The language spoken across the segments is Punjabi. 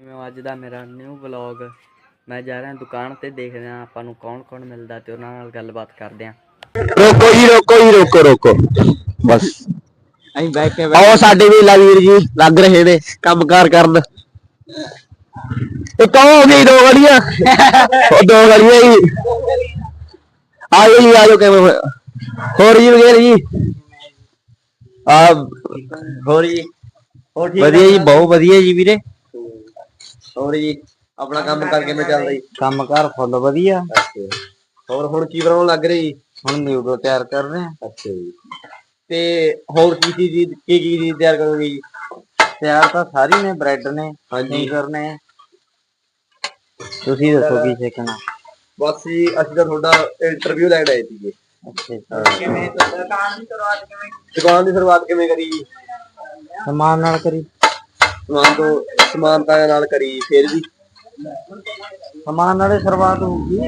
ਮੈਂ ਅੱਜ ਦਾ ਮੇਰਾ ਨਿਊ ਵਲੌਗ ਮੈਂ ਜਾ ਰਿਹਾ ਦੁਕਾਨ ਤੇ ਦੇਖਦੇ ਹਾਂ ਆਪਾਂ ਨੂੰ ਕੌਣ ਕੌਣ ਮਿਲਦਾ ਤੇ ਉਹਨਾਂ ਨਾਲ ਗੱਲਬਾਤ ਕਰਦੇ ਹਾਂ। ਰੋਕੋ ਜੀ ਰੋਕੋ ਜੀ ਰੋਕੋ ਰੋਕੋ। ਬਸ। ਅਸੀਂ ਬੈਠ ਕੇ ਆਓ ਸਾਡੇ ਵੀ ਵੀਰ ਜੀ ਲੱਗ ਰਹੇ ਨੇ ਕੰਮਕਾਰ ਕਰਨ। ਇੱਕ ਉਹ ਹੋ ਗਈ ਦੋ ਗੜੀਆਂ ਉਹ ਦੋ ਗੜੀਆਂ ਜੀ ਆਜੋ ਜੀ ਆਜੋ ਕਿਵੇਂ ਹੋਇਆ? ਹੋਰ ਜੀ ਵਗੈਰ ਜੀ? ਆ ਹੋਰ ਜੀ। ਹੋਰ ਵਧੀਆ ਜੀ ਬਹੁਤ ਵਧੀਆ ਜੀ ਵੀਰੇ। ਹੋਰ ਜੀ ਆਪਣਾ ਕੰਮ ਕਰਕੇ ਮੈਂ ਚੱਲਦਾ ਜੀ? ਕੰਮ ਕਾਰ ਫੁੱਲ ਵਧੀਆ। ਹੋਰ ਹੁਣ ਕੀ ਬਣਾਉਣ ਲੱਗ ਰਹੇ ਜੀ? ਹੁਣ ਨਿਊਡਲ ਤਿਆਰ ਕਰ ਰਹੇ ਆ ਅੱਛਾ ਜੀ। ਤੇ ਹੋਰ ਕੀ ਚੀਜ਼ ਦੀ- ਕੀ ਕੀ ਚੀਜ਼ ਤਿਆਰ ਕਰੋਗੇ ਜੀ? ਤਿਆਰ ਤਾਂ ਸਾਰੀ ਨੇ ਬ੍ਰੈਡ ਨੇ ਹਾਂਜੀ। ਕਰਨੇ ਤੁਸੀਂ ਦੱਸੋ ਕੀ ਸਿੱਖਣਾ? ਬਸ ਜੀ ਅਸੀਂ ਤਾਂ ਤੁਹਾਡਾ ਇੰਟਰਵਿਊ ਲੈਣ ਆਏ ਸੀਗੇ। ਅੱਛਾ ਕਿਵੇਂ? ਦੁਕਾਨ ਦੀ ਸ਼ੁਰੂਆਤ ਕਿਵੇਂ? ਦੁਕਾਨ ਦੀ ਸ਼ੁਰੂਆਤ ਕਿਵੇਂ ਕਰੀ ਜੀ? ਸਮਾਨ ਨਾਲ ਕਰੀ। ਸਮਾਨ ਤੋਂ ਸਮਾਨਤਾ ਨਾਲ ਕਰੀ ਫਿਰ ਵੀ। ਸਮਾਨ ਨਾਲੇ ਸ਼ੁਰੂਆਤ ਹੋਊਗੀ।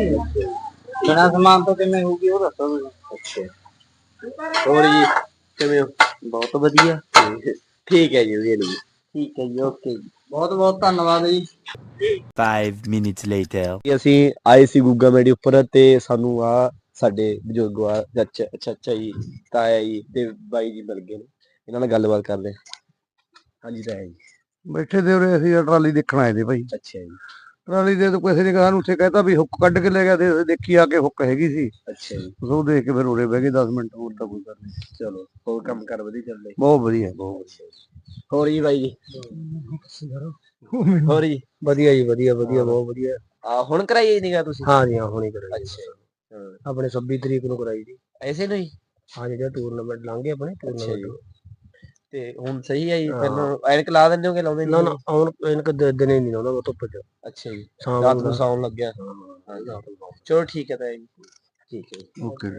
ਬਿਨਾ ਸਮਾਨ ਤੋਂ ਕਿਵੇਂ ਹੋਊਗੀ ਉਹ ਦੱਸੋ ਤੁਸੀਂ ਅੱਛਾ। ਹੋਰ ਜੀ ਕਿਵੇਂ ਹੋ? ਬਹੁਤ ਵਧੀਆ। ਠੀਕ ਹੈ ਜੀ ਵਧੀਆ ਜੀ। ਠੀਕ ਹੈ ਜੀ ਓਕੇ ਜੀ। ਬਹੁਤ ਬਹੁਤ ਧੰਨਵਾਦ ਜੀ। Five minutes later. ਅਸੀਂ ਆਏ ਸੀ ਗੁੱਗਾ ਮੇੜੀ ਉੱਪਰ ਤੇ ਸਾਨੂੰ ਆ ਸਾਡੇ ਬਜ਼ੁਰਗ ਆ ਅੱਛਾ ਅੱਛਾ ਜੀ ਤਾਇਆ ਜੀ ਤੇ ਬਾਈ ਜੀ ਮਿਲ ਗਏ ਨੇ। ਇਹਨਾਂ ਨਾਲ ਗੱਲਬਾਤ ਕਰਦੇ ਹਾਂ। ਹਾਂਜੀ ਤਾਇਆ ਜੀ। ਬੈਠੇ ਦੇ ਉਰੇ ਅਸੀਂ ਟਰਾਲੀ ਦੇਖਣ ਆਏ ਦੇ ਭਾਈ। ਅੱਛਾ ਜੀ। ਟਰਾਲੀ ਦੇ ਤਾਂ ਕਿਸੇ ਨੇ ਸਾਨੂੰ ਉੱਥੇ ਕਹਿਤਾ ਵੀ ਹੁੱਕ ਕੱਢ ਕੇ ਲੈ ਗਿਆ ਤੇ ਅਸੀਂ ਦੇਖੀ ਆ ਕੇ ਹੁੱਕ ਹੈਗੀ ਸੀ। ਅੱਛਾ ਜੀ। ਉਹ ਦੇਖ ਕੇ ਫਿਰ ਉਰੇ ਬਹਿ ਗਏ 10 ਮਿੰਟ ਹੋਰ ਤਾਂ ਕੋਈ ਗੱਲ ਨਹੀਂ। ਚਲੋ ਹੋਰ ਕੰਮ ਕਰ ਵਧੀਆ ਚੱਲਦਾ ਜੀ ਬਹੁਤ ਵਧੀਆ ਬਹੁਤ ਹੋਰ ਜੀ ਬਾਈ ਜੀ? ਹੋਰ ਜੀ? ਵਧੀਆ ਜੀ ਵਧੀਆ ਵਧੀਆ ਬਹੁਤ ਵਧੀਆ। ਆ ਹੁਣ ਕਰਾਈ ਨਹੀਂਗਾ ਤੁਸੀਂ? ਹਾਂ ਜੀ ਹਾਂ ਹੁਣੀ ਕਰਾਈ ਅੱਛਾ ਆਪਣੇ 26 ਤਰੀਕ ਨੂੰ ਕਰਾਈ ਜੀ। ਐਸੇ ਨਹੀਂ ਹਾਂ? ਜਿਹੜਾ ਟੂਰਨਾਮੈਂਟ ਲੰਘੇ ਆਪਣੇ ਜੀ। ਟੂਰਨਾਮੈਂਟ ਤੇ ਹੁਣ ਸਹੀ ਹੈ ਜੀ। ਪਹਿਲਾਂ ਐਨਕ ਲਾ ਦਿੰਦੇ ਹੋਗੇ ਲਾਉਂਦੇ ਨਾ ਨਹੀਂ ਨਾ ਆਉਣ ਇਨਕ ਦਿਨੇ ਨਹੀਂ ਲਾਉਂਦਾ ਮੈਂ ਧੁੱਪ ਚ। ਅੱਛਾ ਜੀ ਸ਼ਾਮ ਰਾਤ ਨੂੰ ਨੂੰ ਸੌਣ ਲੱਗਿਆ। ਚਲੋ ਠੀਕ ਹੈ ਤਾਇਆ ਜੀ। ਠੀਕ ਹੈ ਜੀ। ਓਕੇ